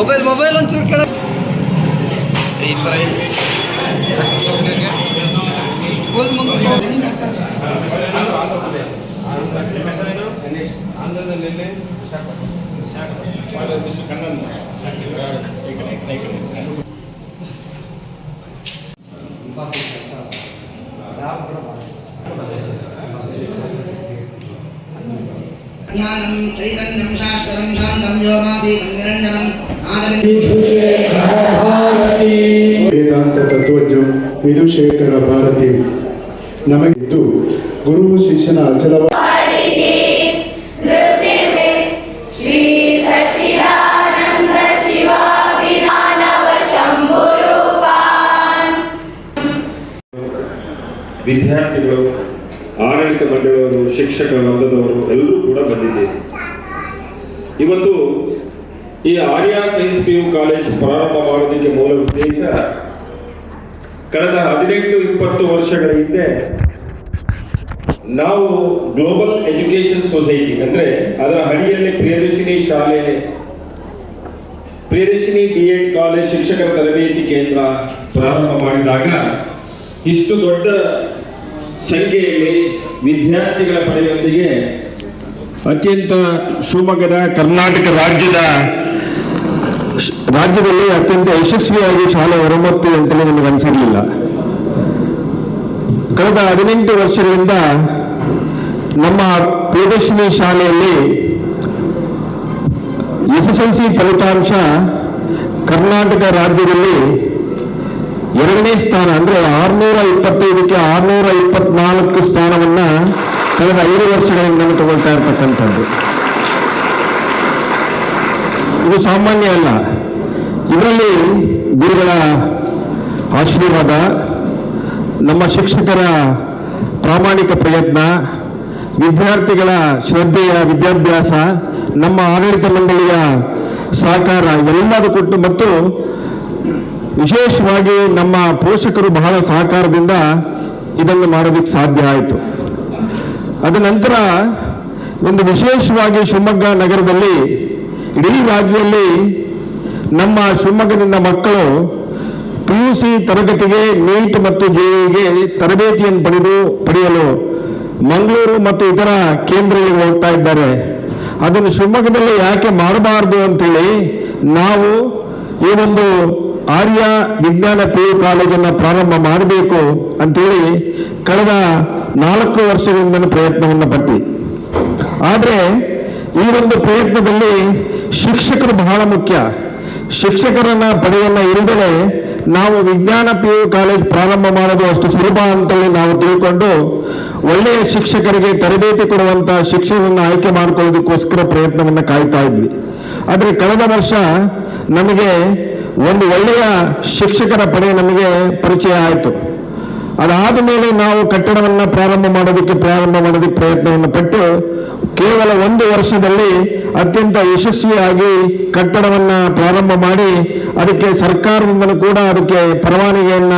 Mobile mobile ಒಂಚೂರು ಕೆಳ ಆಂಧ್ರದಲ್ಲಿ ಕನ್ನಡ ज्ञानं चैतन्यं शाश्वतं शान्तं व्योमातीतं निरञ्जनम् वेदांत तत्वज्ञ विदुशेखर भारती नमगे गुरु शिष्यन अचल विद्यार्थी ಆಡಳಿತ ಮಂಡಳಿಯವರು, ಶಿಕ್ಷಕ ವರ್ಗದವರು ಎಲ್ಲರೂ ಕೂಡ ಬಂದಿದ್ದೇವೆ ಇವತ್ತು ಈ Arya science P U college ಪ್ರಾರಂಭ ಮಾಡೋದಕ್ಕೆ ಮೂಲ ಉದ್ದೇಶ ಕಳೆದ ಹದಿನೆಂಟು ಇಪ್ಪತ್ತು ವರ್ಷಗಳ ಹಿಂದೆ ನಾವು ಗ್ಲೋಬಲ್ ಎಜುಕೇಶನ್ ಸೊಸೈಟಿ ಅಂದ್ರೆ ಅದರ ಅಡಿಯಲ್ಲಿ ಪ್ರಿಯದರ್ಶಿನಿ ಶಾಲೆ, ಪ್ರಿಯದರ್ಶಿನಿ ಬಿ ಎಡ್ ಕಾಲೇಜ್ ಶಿಕ್ಷಕರ ತರಬೇತಿ ಕೇಂದ್ರ ಪ್ರಾರಂಭ ಮಾಡಿದಾಗ ಇಷ್ಟು ದೊಡ್ಡ ಸಂಖ್ಯೆಯಲ್ಲಿ ವಿದ್ಯಾರ್ಥಿಗಳ ಪಡೆಯೊಂದಿಗೆ ಅತ್ಯಂತ ಶಿವಮೊಗ್ಗದ ಕರ್ನಾಟಕ ರಾಜ್ಯದ ರಾಜ್ಯದಲ್ಲಿ ಅತ್ಯಂತ ಯಶಸ್ವಿಯಾಗಿ ಶಾಲೆ ಹೊರಮತ್ತು ಅಂತಲೇ ನಮಗೆ ಅನಿಸಿರಲಿಲ್ಲ. ಕಳೆದ ಹದಿನೆಂಟು ವರ್ಷಗಳಿಂದ ನಮ್ಮ ಪ್ರಿಯದರ್ಶಿನಿ ಶಾಲೆಯಲ್ಲಿ ಎಸ್ ಎಸ್ ಎಲ್ ಸಿ ಫಲಿತಾಂಶ ಕರ್ನಾಟಕ ರಾಜ್ಯದಲ್ಲಿ ಎರಡನೇ ಸ್ಥಾನ ಅಂದ್ರೆ ಆರ್ನೂರ ಇಪ್ಪತ್ತೈದಕ್ಕೆ ಆರ್ನೂರ ಇಪ್ಪತ್ನಾಲ್ಕು ಸ್ಥಾನವನ್ನ ಕಳೆದ ಐದು ವರ್ಷಗಳಿಂದ ತಗೊಳ್ತಾ ಇರ್ತಕ್ಕಂಥದ್ದು. ಇದು ಸಾಮಾನ್ಯ ಅಲ್ಲ. ಇದರಲ್ಲಿ ಗುರುಗಳ ಆಶೀರ್ವಾದ, ನಮ್ಮ ಶಿಕ್ಷಕರ ಪ್ರಾಮಾಣಿಕ ಪ್ರಯತ್ನ, ವಿದ್ಯಾರ್ಥಿಗಳ ಶ್ರದ್ಧೆಯ ವಿದ್ಯಾಭ್ಯಾಸ, ನಮ್ಮ ಆಡಳಿತ ಮಂಡಳಿಯ ಸಹಕಾರ ಎಲ್ಲದೂ ಕೊಟ್ಟು ಮತ್ತು ವಿಶೇಷವಾಗಿ ನಮ್ಮ ಪೋಷಕರು ಬಹಳ ಸಹಕಾರದಿಂದ ಇದನ್ನು ಮಾಡೋದಕ್ಕೆ ಸಾಧ್ಯ ಆಯಿತು. ಅದ ನಂತರ ಒಂದು ವಿಶೇಷವಾಗಿ ಶಿವಮೊಗ್ಗ ನಗರದಲ್ಲಿ, ಇಡೀ ರಾಜ್ಯದಲ್ಲಿ ನಮ್ಮ ಶಿವಮೊಗ್ಗದಿಂದ ಮಕ್ಕಳು ಪಿ ಯು ಸಿ ತರಗತಿಗೆ ನೀಟ್ ಮತ್ತು ಜೆಇಗೆ ತರಬೇತಿಯನ್ನು ಪಡೆದು, ಪಡೆಯಲು ಮಂಗಳೂರು ಮತ್ತು ಇತರ ಕೇಂದ್ರಗಳಿಗೆ ಹೋಗ್ತಾ ಇದ್ದಾರೆ. ಅದನ್ನು ಶಿವಮೊಗ್ಗದಲ್ಲಿ ಯಾಕೆ ಮಾಡಬಾರದು ಅಂತೇಳಿ ನಾವು ಈ ಒಂದು ಆರ್ಯ ವಿಜ್ಞಾನ ಪಿ ಯು ಕಾಲೇಜನ್ನು ಪ್ರಾರಂಭ ಮಾಡಬೇಕು ಅಂತೇಳಿ ಕಳೆದ ನಾಲ್ಕು ವರ್ಷಗಳಿಂದ ಪ್ರಯತ್ನವನ್ನು ಪಟ್ಟಿ. ಆದರೆ ಈ ಒಂದು ಪ್ರಯತ್ನದಲ್ಲಿ ಶಿಕ್ಷಕರು ಬಹಳ ಮುಖ್ಯ. ಶಿಕ್ಷಕರನ್ನ ಪಡೆಯನ್ನ ಇಲ್ಲದೆ ನಾವು ವಿಜ್ಞಾನ ಪಿ ಯು ಕಾಲೇಜ್ ಪ್ರಾರಂಭ ಮಾಡೋದು ಅಷ್ಟು ಸುಲಭ ಅಂತೇಳಿ ನಾವು ತಿಳ್ಕೊಂಡು ಒಳ್ಳೆಯ ಶಿಕ್ಷಕರಿಗೆ ತರಬೇತಿ ಕೊಡುವಂತ ಶಿಕ್ಷಕರನ್ನ ಆಯ್ಕೆ ಮಾಡಿಕೊಳ್ಳೋದಕ್ಕೋಸ್ಕರ ಪ್ರಯತ್ನವನ್ನು ಕಾಯ್ತಾ ಇದ್ವಿ. ಆದರೆ ಕಳೆದ ವರ್ಷ ನಮಗೆ ಒಂದು ಒಳ್ಳೆಯ ಶಿಕ್ಷಕರ ಪಡೆ ನಮಗೆ ಪರಿಚಯ ಆಯಿತು. ಅದಾದ ಮೇಲೆ ನಾವು ಕಟ್ಟಡವನ್ನು ಪ್ರಾರಂಭ ಮಾಡೋದಕ್ಕೆ ಪ್ರಾರಂಭ ಮಾಡೋದಕ್ಕೆ ಪ್ರಯತ್ನವನ್ನು ಪಟ್ಟು ಕೇವಲ ಒಂದು ವರ್ಷದಲ್ಲಿ ಅತ್ಯಂತ ಯಶಸ್ವಿಯಾಗಿ ಕಟ್ಟಡವನ್ನು ಪ್ರಾರಂಭ ಮಾಡಿ, ಅದಕ್ಕೆ ಸರ್ಕಾರದಿಂದಲೂ ಕೂಡ ಅದಕ್ಕೆ ಪರವಾನಗಿಯನ್ನ